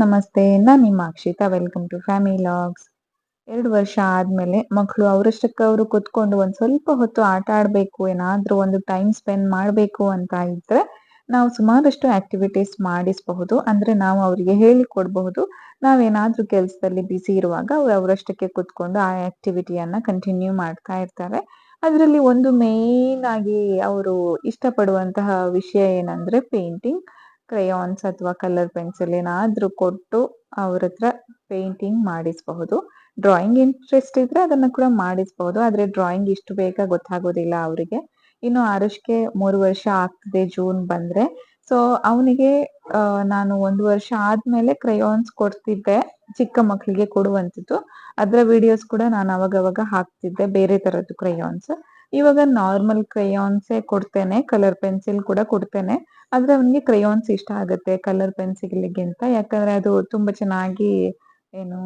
ನಮಸ್ತೆ, ನಾನು ನಿಮ್ಮ Akshita welcome to family vlogs ಎರಡು ವರ್ಷ ಆದ್ಮೇಲೆ ಮಕ್ಕಳು ಅವರಷ್ಟಕ್ಕೆ ಅವರು ಕುತ್ಕೊಂಡು ಒಂದು ಸ್ವಲ್ಪ ಹೊತ್ತು ಆಟ ಆಡಬೇಕು, ಏನಾದರೂ ಒಂದು ಟೈಮ್ ಸ್ಪೆಂಡ್ ಮಾಡಬೇಕು ಅಂತ ಇದ್ರೆ ನಾವು ಸುಮಾರಷ್ಟು ಆಕ್ಟಿವಿಟೀಸ್ ಮಾಡಿಸಬಹುದು. ಅಂದ್ರೆ ನಾವು ಅವರಿಗೆ ಹೇಳಿಕೊಡಬಹುದು ನಾವೇನಾದ್ರೂ ಕೆಲಸದಲ್ಲಿ ಬಿಸಿ ಇರುವಾಗ ಅವ್ರು ಅವರಷ್ಟಕ್ಕೆ ಕುತ್ಕೊಂಡು ಆ ಆಕ್ಟಿವಿಟಿಯನ್ನ ಕಂಟಿನ್ಯೂ ಮಾಡ್ತಾ ಇರ್ತಾರೆ. ಅದರಲ್ಲಿ ಒಂದು ಮೇನ್ ಆಗಿ ಅವರು ಇಷ್ಟಪಡುವಂತಹ ವಿಷಯ ಏನಂದ್ರೆ ಪೇಂಟಿಂಗ್ ಕ್ರಯಾನ್ಸ್ ಅಥವಾ ಕಲರ್ ಪೆನ್ಸಿಲ್ ಏನಾದ್ರೂ ಕೊಟ್ಟು ಅವ್ರ ಹತ್ರ ಪೇಂಟಿಂಗ್ ಮಾಡಿಸಬಹುದು. ಡ್ರಾಯಿಂಗ್ ಇಂಟ್ರೆಸ್ಟ್ ಇದ್ರೆ ಅದನ್ನ ಕೂಡ ಮಾಡಿಸಬಹುದು, ಆದ್ರೆ ಡ್ರಾಯಿಂಗ್ ಇಷ್ಟು ಬೇಗ ಗೊತ್ತಾಗೋದಿಲ್ಲ ಅವರಿಗೆ. ಇನ್ನು ಆರುಷ್ಗೆ ಮೂರು ವರ್ಷ ಆಗ್ತದೆ ಜೂನ್ ಬಂದ್ರೆ. ಸೊ ಅವನಿಗೆ ನಾನು ಒಂದು ವರ್ಷ ಆದ್ಮೇಲೆ ಕ್ರಯೋನ್ಸ್ ಕೊಡ್ತಿದ್ದೆ, ಚಿಕ್ಕ ಮಕ್ಕಳಿಗೆ ಕೊಡುವಂಥದ್ದು. ಅದರ ವಿಡಿಯೋಸ್ ಕೂಡ ನಾನು ಅವಾಗವಾಗ ಅವಾಗ ಹಾಕ್ತಿದ್ದೆ, ಬೇರೆ ತರದ್ದು ಕ್ರಯಾನ್ಸ್ ಇವಾಗ ನಾರ್ಮಲ್ ಕ್ರಯಾನ್ಸೇ ಕೊಡ್ತೇನೆ ಕಲರ್ ಪೆನ್ಸಿಲ್ ಕೂಡ ಕೊಡ್ತೇನೆ. ಆದ್ರೆ ಅವನಿಗೆ ಕ್ರಯಾನ್ಸ್ ಇಷ್ಟ ಆಗುತ್ತೆ ಕಲರ್ ಪೆನ್ಸಿಲ್ಗಿಂತ ಯಾಕಂದ್ರೆ ಅದು ತುಂಬಾ ಚೆನ್ನಾಗಿ ಏನು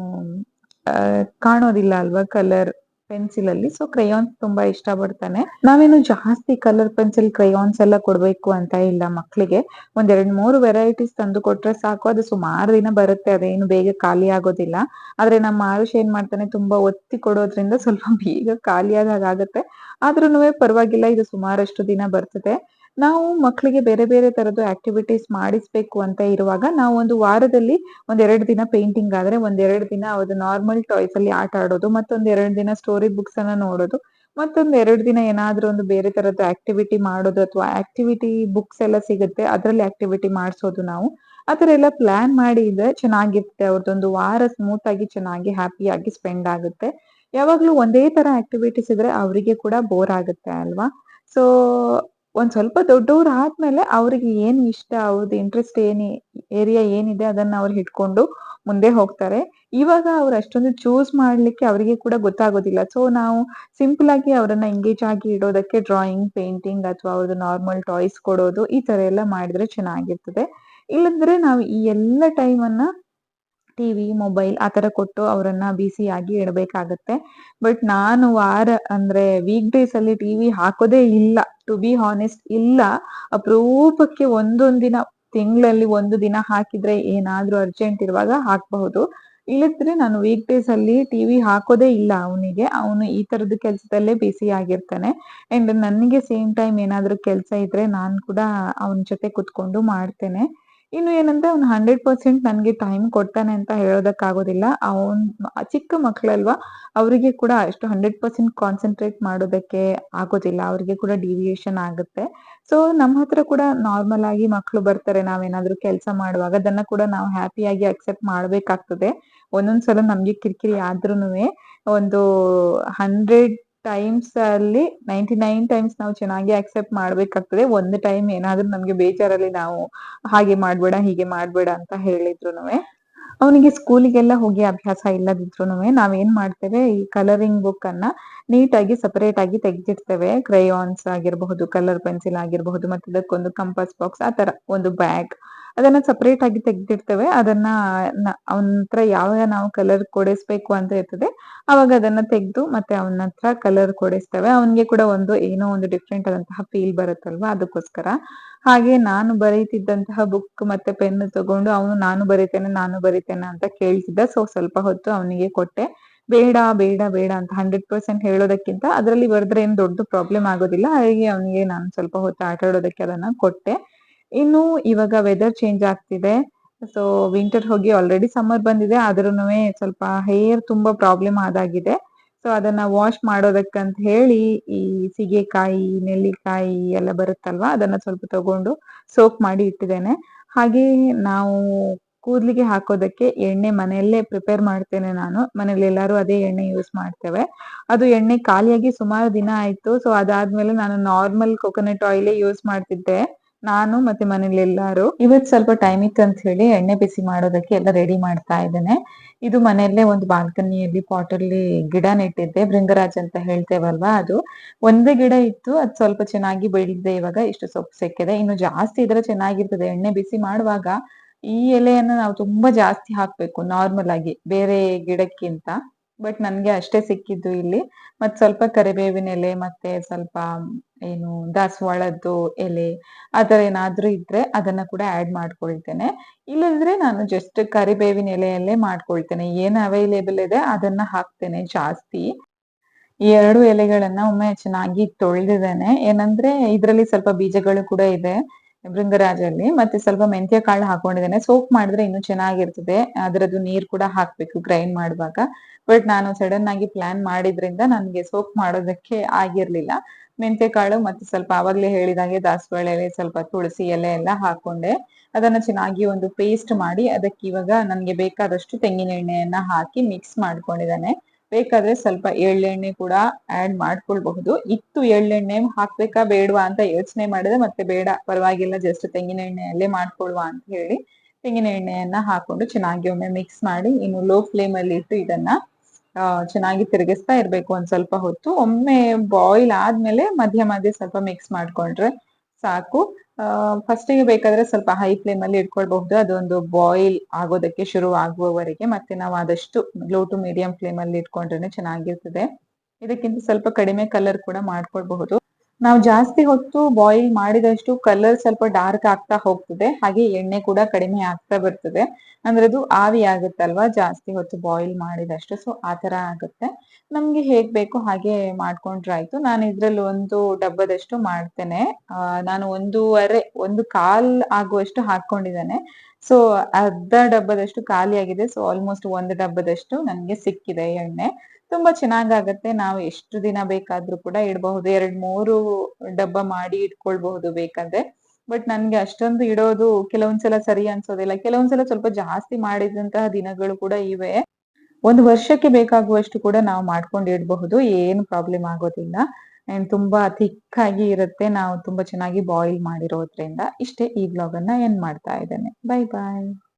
ಕಾಣೋದಿಲ್ಲ ಅಲ್ವಾ ಕಲರ್ ಪೆನ್ಸಿಲ್ ಅಲ್ಲಿ. ಸೊ ಕ್ರಯಾನ್ಸ್ ತುಂಬಾ ಇಷ್ಟ ಪಡ್ತಾನೆ ನಾವೇನು ಜಾಸ್ತಿ ಕಲರ್ ಪೆನ್ಸಿಲ್ ಕ್ರಯಾನ್ಸ್ ಎಲ್ಲ ಕೊಡ್ಬೇಕು ಅಂತ ಇಲ್ಲ ಮಕ್ಕಳಿಗೆ ಒಂದ್ ಎರಡ್ ಮೂರು ವೆರೈಟೀಸ್ ತಂದು ಕೊಟ್ರೆ ಸಾಕು. ಅದು ಸುಮಾರು ದಿನ ಬರುತ್ತೆ. ಅದೇನು ಬೇಗ ಖಾಲಿ ಆಗೋದಿಲ್ಲ. ಆದ್ರೆ ನಮ್ಮ ಆರುಷ್ ಏನ್ ಮಾಡ್ತಾನೆ? ತುಂಬಾ ಒತ್ತಿ ಕೊಡೋದ್ರಿಂದ ಸ್ವಲ್ಪ ಬೇಗ ಖಾಲಿ ಆದಾಗ ಆಗತ್ತೆ. ಆದ್ರೂನು ಪರವಾಗಿಲ್ಲ. ಇದು ಸುಮಾರಷ್ಟು ದಿನ ಬರ್ತದೆ. ನಾವು ಮಕ್ಕಳಿಗೆ ಬೇರೆ ಬೇರೆ ತರದ ಆಕ್ಟಿವಿಟೀಸ್ ಮಾಡಿಸ್ಬೇಕು ಅಂತ ಇರುವಾಗ ನಾವು ಒಂದು ವಾರದಲ್ಲಿ ಒಂದೆರಡು ದಿನ ಪೇಂಟಿಂಗ್ ಆದ್ರೆ ಒಂದೆರಡು ದಿನ ಅದು ನಾರ್ಮಲ್ ಟಾಯ್ಸ್ ಅಲ್ಲಿ ಆಟ ಆಡೋದು, ಮತ್ತೊಂದ್ ಎರಡು ದಿನ ಸ್ಟೋರಿ ಬುಕ್ಸ್ ಅನ್ನ ನೋಡೋದು, ಮತ್ತೊಂದ್ ಎರಡು ದಿನ ಏನಾದ್ರೂ ಒಂದು ಬೇರೆ ತರದ ಆಕ್ಟಿವಿಟಿ ಮಾಡೋದು ಅಥವಾ ಆಕ್ಟಿವಿಟಿ ಬುಕ್ಸ್ ಎಲ್ಲ ಸಿಗುತ್ತೆ, ಅದ್ರಲ್ಲಿ ಆಕ್ಟಿವಿಟಿ ಮಾಡಿಸೋದು ನಾವು. ಆತರ ಎಲ್ಲ ಪ್ಲಾನ್ ಮಾಡಿದ್ರೆ ಚೆನ್ನಾಗಿರುತ್ತೆ ಅವ್ರದ್ದೊಂದು ವಾರ ಸ್ಮೂತ್ ಆಗಿ ಚೆನ್ನಾಗಿ ಹ್ಯಾಪಿಯಾಗಿ ಸ್ಪೆಂಡ್ ಆಗುತ್ತೆ. ಯಾವಾಗ್ಲೂ ಒಂದೇ ತರ ಆಕ್ಟಿವಿಟೀಸ್ ಇದ್ರೆ ಅವರಿಗೆ ಕೂಡ ಬೋರ್ ಆಗುತ್ತೆ ಅಲ್ವಾ? ಸೊ ಒಂದ್ ಸ್ವಲ್ಪ ದೊಡ್ಡವ್ರು ಆದ್ಮೇಲೆ ಅವ್ರಿಗೆ ಏನ್ ಇಷ್ಟ ಅವ್ರದ್ದು ಇಂಟ್ರೆಸ್ಟ್ ಏನಿ ಏರಿಯಾ ಏನಿದೆ ಅದನ್ನ ಅವ್ರು ಹಿಡ್ಕೊಂಡು ಮುಂದೆ ಹೋಗ್ತಾರೆ. ಇವಾಗ ಅವ್ರು ಅಷ್ಟೊಂದು ಚೂಸ್ ಮಾಡ್ಲಿಕ್ಕೆ ಅವರಿಗೆ ಕೂಡ ಗೊತ್ತಾಗೋದಿಲ್ಲ. ಸೊ ನಾವು ಸಿಂಪಲ್ ಆಗಿ ಅವರನ್ನ ಎಂಗೇಜ್ ಆಗಿ ಇಡೋದಕ್ಕೆ ಡ್ರಾಯಿಂಗ್ ಪೇಂಟಿಂಗ್ ಅಥವಾ ಅವ್ರದ್ದು ನಾರ್ಮಲ್ ಟಾಯ್ಸ್ ಕೊಡೋದು ಈ ತರ ಎಲ್ಲ ಮಾಡಿದ್ರೆ ಚೆನ್ನಾಗಿರ್ತದೆ. ಇಲ್ಲಂದ್ರೆ ನಾವು ಈ ಎಲ್ಲ ಟೈಮ್ ಅನ್ನ ಟಿವಿ ಮೊಬೈಲ್ ಆ ತರ ಕೊಟ್ಟು ಅವರನ್ನ ಬಿಸಿಯಾಗಿ ಇಡಬೇಕಾಗತ್ತೆ. ಬಟ್ ನಾನು ವಾರ ಅಂದ್ರೆ ವೀಕ್ ಡೇಸ್ ಅಲ್ಲಿ ಟಿವಿ ಹಾಕೋದೇ ಇಲ್ಲ. ಟು ಬಿ ಹಾನೆಸ್ಟ್ ಇಲ್ಲ. ಅಪರೂಪಕ್ಕೆ ಒಂದೊಂದಿನ ದಿನ ತಿಂಗಳಲ್ಲಿ ಒಂದು ದಿನ ಹಾಕಿದ್ರೆ ಏನಾದ್ರೂ ಅರ್ಜೆಂಟ್ ಇರುವಾಗ ಹಾಕಬಹುದು. ಇಲ್ಲದ್ರೆ ನಾನು ವೀಕ್ ಡೇಸ್ ಅಲ್ಲಿ ಟಿವಿ ಹಾಕೋದೇ ಇಲ್ಲ ಅವನಿಗೆ. ಅವನು ಈ ತರದ ಕೆಲಸದಲ್ಲೇ ಬಿಸಿ ಆಗಿರ್ತಾನೆ. ಅಂಡ್ ನನಗೆ ಸೇಮ್ ಟೈಮ್ ಏನಾದ್ರೂ ಕೆಲಸ ಇದ್ರೆ ನಾನ್ ಕೂಡ ಅವನ ಜೊತೆ ಕುತ್ಕೊಂಡು ಮಾಡ್ತೇನೆ. ಇನ್ನು ಏನಂದ್ರೆ ಅವ್ನು ಹಂಡ್ರೆಡ್ ಪರ್ಸೆಂಟ್ ನನಗೆ ಟೈಮ್ ಕೊಡ್ತಾನೆ ಅಂತ ಹೇಳೋದಕ್ಕಾಗೋದಿಲ್ಲ. ಅವನ್ ಚಿಕ್ಕ ಮಕ್ಕಳಲ್ವಾ ಅವರಿಗೆ ಕೂಡ ಅಷ್ಟು ಹಂಡ್ರೆಡ್ ಪರ್ಸೆಂಟ್ ಕಾನ್ಸಂಟ್ರೇಟ್ ಮಾಡೋದಕ್ಕೆ ಆಗೋದಿಲ್ಲ. ಅವರಿಗೆ ಕೂಡ ಡಿವಿಯೇಷನ್ ಆಗುತ್ತೆ. ಸೊ ನಮ್ಮ ಹತ್ರ ಕೂಡ ನಾರ್ಮಲ್ ಆಗಿ ಮಕ್ಕಳು ಬರ್ತಾರೆ. ನಾವೇನಾದ್ರೂ ಕೆಲಸ ಮಾಡುವಾಗ ಅದನ್ನ ಕೂಡ ನಾವು ಹ್ಯಾಪಿಯಾಗಿ ಅಕ್ಸೆಪ್ಟ್ ಮಾಡ್ಬೇಕಾಗ್ತದೆ. ಒಂದೊಂದ್ಸಲ ನಮಗೆ ಕಿರಿಕಿರಿ ಆದ್ರೂ ಒಂದು ಹಂಡ್ರೆಡ್ ಟೈಮ್ಸ್ ಅಲ್ಲಿ ನೈಂಟಿ ನೈನ್ ಟೈಮ್ಸ್ ನಾವು ಚೆನ್ನಾಗಿ ಅಕ್ಸೆಪ್ಟ್ ಮಾಡ್ಬೇಕಾಗ್ತದೆ. ಒಂದು ಟೈಮ್ ಏನಾದ್ರೂ ನಮ್ಗೆ ಬೇಜಾರಲ್ಲಿ ನಾವು ಹಾಗೆ ಮಾಡ್ಬೇಡ, ಹೀಗೆ ಮಾಡ್ಬೇಡ ಅಂತ ಹೇಳಿದ್ರುನುವೆ. ಅವನಿಗೆ ಸ್ಕೂಲಿಗೆಲ್ಲ ಹೋಗಿ ಅಭ್ಯಾಸ ಇಲ್ಲದಿದ್ರು ನಾವೇನ್ ಮಾಡ್ತೇವೆ? ಈ ಕಲರಿಂಗ್ ಬುಕ್ ಅನ್ನ ನೀಟಾಗಿ ಸಪರೇಟ್ ಆಗಿ ತೆಗೆದಿರ್ತೇವೆ ಕ್ರಯಾನ್ಸ್ ಆಗಿರಬಹುದು ಕಲರ್ ಪೆನ್ಸಿಲ್ ಆಗಿರಬಹುದು, ಮತ್ತೆ ಅದಕ್ಕೊಂದು ಕಂಪಾಸ್ ಬಾಕ್ಸ್ ಆ ತರ ಒಂದು ಬ್ಯಾಗ್ ಅದನ್ನ ಸಪರೇಟ್ ಆಗಿ ತೆಗೆದಿರ್ತೇವೆ ಅದನ್ನ ಅವನ ಹತ್ರ ಯಾವಾಗ ನಾವು ಕಲರ್ ಕೊಡಿಸ್ಬೇಕು ಅಂತ ಇರ್ತದೆ, ಅವಾಗ ಅದನ್ನ ತೆಗೆದು ಮತ್ತೆ ಅವನ ಕಲರ್ ಕೊಡಿಸ್ತೇವೆ. ಅವನಿಗೆ ಕೂಡ ಒಂದು ಏನೋ ಒಂದು ಡಿಫ್ರೆಂಟ್ ಆದಂತಹ ಫೀಲ್ ಬರುತ್ತಲ್ವಾ, ಅದಕ್ಕೋಸ್ಕರ. ಹಾಗೆ ನಾನು ಬರೀತಿದ್ದಂತಹ ಬುಕ್ ಮತ್ತೆ ಪೆನ್ ತಗೊಂಡು ಅವನು ನಾನು ಬರೀತೇನೆ ನಾನು ಬರೀತೇನೆ ಅಂತ ಕೇಳ್ತಿದ್ದ. ಸೊ ಸ್ವಲ್ಪ ಹೊತ್ತು ಅವನಿಗೆ ಕೊಟ್ಟೆ. ಬೇಡ ಬೇಡ ಬೇಡ ಅಂತ ಹಂಡ್ರೆಡ್ ಪರ್ಸೆಂಟ್ ಹೇಳೋದಕ್ಕಿಂತ ಅದರಲ್ಲಿ ಬರೆದ್ರೆ ಏನು ದೊಡ್ಡ ಪ್ರಾಬ್ಲಮ್ ಆಗೋದಿಲ್ಲ. ಹಾಗೆ ಅವನಿಗೆ ನಾನು ಸ್ವಲ್ಪ ಹೊತ್ತು ಆಟ ಆಡೋದಕ್ಕೆ ಅದನ್ನ ಕೊಟ್ಟೆ. ಇನ್ನು ಇವಾಗ ವೆದರ್ ಚೇಂಜ್ ಆಗ್ತಿದೆ. ಸೊ ವಿಂಟರ್ ಹೋಗಿ ಆಲ್ರೆಡಿ ಸಮ್ಮರ್ ಬಂದಿದೆ. ಆದ್ರೂ ಸ್ವಲ್ಪ ಹೇರ್ ತುಂಬಾ ಪ್ರಾಬ್ಲಮ್ ಆದಾಗಿದೆ. ಸೊ ಅದನ್ನ ವಾಶ್ ಮಾಡೋದಕ್ಕಂತ ಹೇಳಿ ಈ ಸೀಗೆಕಾಯಿ, ನೆಲ್ಲಿಕಾಯಿ ಎಲ್ಲ ಬರುತ್ತಲ್ವಾ, ಅದನ್ನ ಸ್ವಲ್ಪ ತಗೊಂಡು ಸೋಕ್ ಮಾಡಿ ಇಟ್ಟಿದ್ದೇನೆ. ಹಾಗೆ ನಾವು ಕೂದ್ಲಿಗೆ ಹಾಕೋದಕ್ಕೆ ಎಣ್ಣೆ ಮನೆಯಲ್ಲೇ ಪ್ರಿಪೇರ್ ಮಾಡ್ತೇನೆ ನಾನು. ಮನೇಲಿ ಎಲ್ಲರೂ ಅದೇ ಎಣ್ಣೆ ಯೂಸ್ ಮಾಡ್ತೇವೆ. ಅದು ಎಣ್ಣೆ ಖಾಲಿಯಾಗಿ ಸುಮಾರು ದಿನ ಆಯ್ತು. ಸೊ ಅದಾದ್ಮೇಲೆ ನಾನು ನಾರ್ಮಲ್ ಕೊಕೊನಟ್ ಆಯಿಲೇ ಯೂಸ್ ಮಾಡ್ತಿದ್ದೆ. ನಾನು ಮತ್ತೆ ಮನೇಲಿ ಎಲ್ಲಾರು ಇವತ್ ಸ್ವಲ್ಪ ಟೈಮ್ ಇತ್ತು ಅಂತ ಹೇಳಿ ಎಣ್ಣೆ ಬಿಸಿ ಮಾಡೋದಕ್ಕೆ ಎಲ್ಲ ರೆಡಿ ಮಾಡ್ತಾ ಇದ್ದೇನೆ. ಇದು ಮನೆಯಲ್ಲೇ ಒಂದು ಬಾಲ್ಕನಿಯಲ್ಲಿ ಪಾಟ್ ಅಲ್ಲಿ ಗಿಡ ನೆಟ್ಟಿದ್ದೆ. ಭೃಂಗರಾಜ್ ಅಂತ ಹೇಳ್ತೇವಲ್ವಾ ಅದು. ಒಂದೇ ಗಿಡ ಇತ್ತು, ಅದು ಸ್ವಲ್ಪ ಚೆನ್ನಾಗಿ ಬೆಳೆದಿದೆ ಇವಾಗ, ಇಷ್ಟು ಸೊಪ್ಪು ಸಿಕ್ಕಿದೆ. ಇನ್ನು ಜಾಸ್ತಿ ಇದ್ರೆ ಚೆನ್ನಾಗಿರ್ತದೆ. ಎಣ್ಣೆ ಬಿಸಿ ಮಾಡುವಾಗ ಈ ಎಲೆಯನ್ನು ನಾವು ತುಂಬಾ ಜಾಸ್ತಿ ಹಾಕ್ಬೇಕು ನಾರ್ಮಲ್ ಆಗಿ, ಬೇರೆ ಗಿಡಕ್ಕಿಂತ. ಬಟ್ ನನ್ಗೆ ಅಷ್ಟೇ ಸಿಕ್ಕಿದ್ದು ಇಲ್ಲಿ. ಮತ್ ಸ್ವಲ್ಪ ಕರಿಬೇವಿನ ಎಲೆ, ಮತ್ತೆ ಸ್ವಲ್ಪ ಏನು ದಾಸವಾಳದ್ದು ಎಲೆ, ಆ ತರ ಏನಾದ್ರೂ ಇದ್ರೆ ಅದನ್ನ ಕೂಡ ಆಡ್ ಮಾಡ್ಕೊಳ್ತೇನೆ. ಇಲ್ಲದ್ರೆ ನಾನು ಜಸ್ಟ್ ಕರಿಬೇವಿನ ಎಲೆಯಲ್ಲೇ ಮಾಡ್ಕೊಳ್ತೇನೆ. ಏನ್ ಅವೈಲೇಬಲ್ ಇದೆ ಅದನ್ನ ಹಾಕ್ತೇನೆ ಜಾಸ್ತಿ. ಈ ಎರಡು ಎಲೆಗಳನ್ನ ಒಮ್ಮೆ ಚೆನ್ನಾಗಿ ತೊಳೆದಿದ್ದೇನೆ. ಏನಂದ್ರೆ ಇದರಲ್ಲಿ ಸ್ವಲ್ಪ ಬೀಜಗಳು ಕೂಡ ಇದೆ. ಭೃಂಗರಾಜಲ್ಲಿ ಮತ್ತೆ ಸ್ವಲ್ಪ ಮೆಂತ್ಯ ಕಾಳು ಹಾಕೊಂಡಿದ್ದೇನೆ. ಸೋಪ್ ಮಾಡಿದ್ರೆ ಇನ್ನೂ ಚೆನ್ನಾಗಿರ್ತದೆ. ಅದರದ್ದು ನೀರ್ ಕೂಡ ಹಾಕ್ಬೇಕು ಗ್ರೈಂಡ್ ಮಾಡುವಾಗ. ಬಟ್ ನಾನು ಸಡನ್ ಆಗಿ ಪ್ಲಾನ್ ಮಾಡಿದ್ರಿಂದ ನನ್ಗೆ ಸೋಪ್ ಮಾಡೋದಕ್ಕೆ ಆಗಿರ್ಲಿಲ್ಲ. ಮೆಂತ್ಯ ಕಾಳು ಮತ್ತೆ ಸ್ವಲ್ಪ ಅವಾಗ್ಲೇ ಹೇಳಿದಾಗೆ ದಾಸವಾಳ ಎಲೆ, ಸ್ವಲ್ಪ ತುಳಸಿ ಎಲೆ ಎಲ್ಲ ಹಾಕೊಂಡೆ. ಅದನ್ನ ಚೆನ್ನಾಗಿ ಒಂದು ಪೇಸ್ಟ್ ಮಾಡಿ, ಅದಕ್ಕೆ ಇವಾಗ ನನ್ಗೆ ಬೇಕಾದಷ್ಟು ತೆಂಗಿನ ಎಣ್ಣೆಯನ್ನ ಹಾಕಿ ಮಿಕ್ಸ್ ಮಾಡ್ಕೊಂಡಿದ್ದಾನೆ. ಬೇಕಾದ್ರೆ ಸ್ವಲ್ಪ ಎಳ್ಳೆಣ್ಣೆ ಕೂಡ ಆಡ್ ಮಾಡ್ಕೊಳ್ಬಹುದು. ಇತ್ತು ಎಳ್ಳೆಣ್ಣೆ ಹಾಕ್ಬೇಕಾ ಬೇಡವಾ ಅಂತ ಯೋಚನೆ ಮಾಡಿದ್ರೆ ಮತ್ತೆ ಬೇಡ, ಪರವಾಗಿಲ್ಲ ಜಸ್ಟ್ ತೆಂಗಿನ ಎಣ್ಣೆಯಲ್ಲೇ ಮಾಡ್ಕೊಳ್ವಾ ಅಂತ ಹೇಳಿ ತೆಂಗಿನ ಎಣ್ಣೆಯನ್ನ ಹಾಕೊಂಡು ಚೆನ್ನಾಗಿ ಒಮ್ಮೆ ಮಿಕ್ಸ್ ಮಾಡಿ ಇನ್ನು ಲೋ ಫ್ಲೇಮ್ ಅಲ್ಲಿ ಇಟ್ಟು ಇದನ್ನ ಚೆನ್ನಾಗಿ ತಿರುಗಿಸ್ತಾ ಇರ್ಬೇಕು ಒಂದ್ ಸ್ವಲ್ಪ ಹೊತ್ತು. ಒಮ್ಮೆ ಬಾಯ್ಲ್ ಆದ್ಮೇಲೆ ಮಧ್ಯ ಮಧ್ಯ ಸ್ವಲ್ಪ ಮಿಕ್ಸ್ ಮಾಡ್ಕೊಂಡ್ರೆ ಸಾಕು. ಫಸ್ಟಿಗೆ ಬೇಕಾದ್ರೆ ಸ್ವಲ್ಪ ಹೈ ಫ್ಲೇಮ್ ಅಲ್ಲಿ ಇಟ್ಕೊಳ್ಬಹುದು. ಅದೊಂದು ಬಾಯ್ಲ್ ಆಗೋದಕ್ಕೆ ಶುರು ಆಗುವವರೆಗೆ ಮತ್ತೆ ನಾವು ಆದಷ್ಟು ಲೋ ಟು ಮೀಡಿಯಂ ಫ್ಲೇಮ್ ಅಲ್ಲಿ ಇಟ್ಕೊಂಡ್ರೆ ಚೆನ್ನಾಗಿರ್ತದೆ. ಇದಕ್ಕಿಂತ ಸ್ವಲ್ಪ ಕಡಿಮೆ ಕಲರ್ ಕೂಡ ಮಾಡ್ಕೊಳ್ಬಹುದು. ನಾವು ಜಾಸ್ತಿ ಹೊತ್ತು ಬಾಯ್ಲ್ ಮಾಡಿದಷ್ಟು ಕಲರ್ ಸ್ವಲ್ಪ ಡಾರ್ಕ್ ಆಗ್ತಾ ಹೋಗ್ತದೆ. ಹಾಗೆ ಎಣ್ಣೆ ಕೂಡ ಕಡಿಮೆ ಆಗ್ತಾ ಬರ್ತದೆ. ಅಂದ್ರೆ ಅದು ಆವಿ ಆಗುತ್ತಲ್ವಾ? ಜಾಸ್ತಿ ಹೊತ್ತು ಬಾಯ್ಲ್ ಮಾಡಿದಷ್ಟು. ಸೊ ಆ ತರ ಆಗುತ್ತೆ. ನಮ್ಗೆ ಹೇಗ್ ಬೇಕು ಹಾಗೆ ಮಾಡ್ಕೊಂಡ್ರೆ ಆಯ್ತು ನಾನು ಇದ್ರಲ್ಲಿ ಒಂದು ಡಬ್ಬದಷ್ಟು ಮಾಡ್ತೇನೆ. ನಾನು ಒಂದೂವರೆ, ಒಂದು ಕಾಲ್ ಆಗುವಷ್ಟು ಹಾಕೊಂಡಿದ್ದೇನೆ ಸೊ ಅರ್ಧ ಡಬ್ಬದಷ್ಟು ಖಾಲಿ ಆಗಿದೆ ಸೊ ಆಲ್ಮೋಸ್ಟ್ ಒಂದು ಡಬ್ಬದಷ್ಟು ನನ್ಗೆ ಸಿಕ್ಕಿದೆ ಎಣ್ಣೆ. ತುಂಬಾ ಚೆನ್ನಾಗಾಗತ್ತೆ. ನಾವು ಎಷ್ಟು ದಿನ ಬೇಕಾದ್ರೂ ಕೂಡ ಇಡಬಹುದು. ಎರಡ್, ಮೂರು ಡಬ್ಬ ಮಾಡಿ ಇಟ್ಕೊಳ್ಬಹುದು ಬೇಕಂದ್ರೆ. ಬಟ್ ನನ್ಗೆ ಅಷ್ಟೊಂದು ಇಡೋದು ಕೆಲವೊಂದ್ಸಲ ಸರಿ ಅನ್ಸೋದಿಲ್ಲ. ಕೆಲವೊಂದ್ಸಲ ಸ್ವಲ್ಪ ಜಾಸ್ತಿ ಮಾಡಿದಂತಹ ದಿನಗಳು ಕೂಡ ಇವೆ. ಒಂದು ವರ್ಷಕ್ಕೆ ಬೇಕಾಗುವಷ್ಟು ಕೂಡ ನಾವು ಮಾಡ್ಕೊಂಡು ಇಡಬಹುದು. ಏನು ಪ್ರಾಬ್ಲಮ್ ಆಗೋದಿಲ್ಲ. ಅಂಡ್ ತುಂಬಾ ಥಿಕ್ ಆಗಿ ಇರುತ್ತೆ. ನಾವು ತುಂಬಾ ಚೆನ್ನಾಗಿ ಬಾಯ್ಲ್ ಮಾಡಿರೋದ್ರಿಂದ. ಇಷ್ಟೇ ಈ ಬ್ಲಾಗ್ ಅನ್ನ ಏನ್ ಮಾಡ್ತಾ ಇದ್ದೇನೆ. Bye bye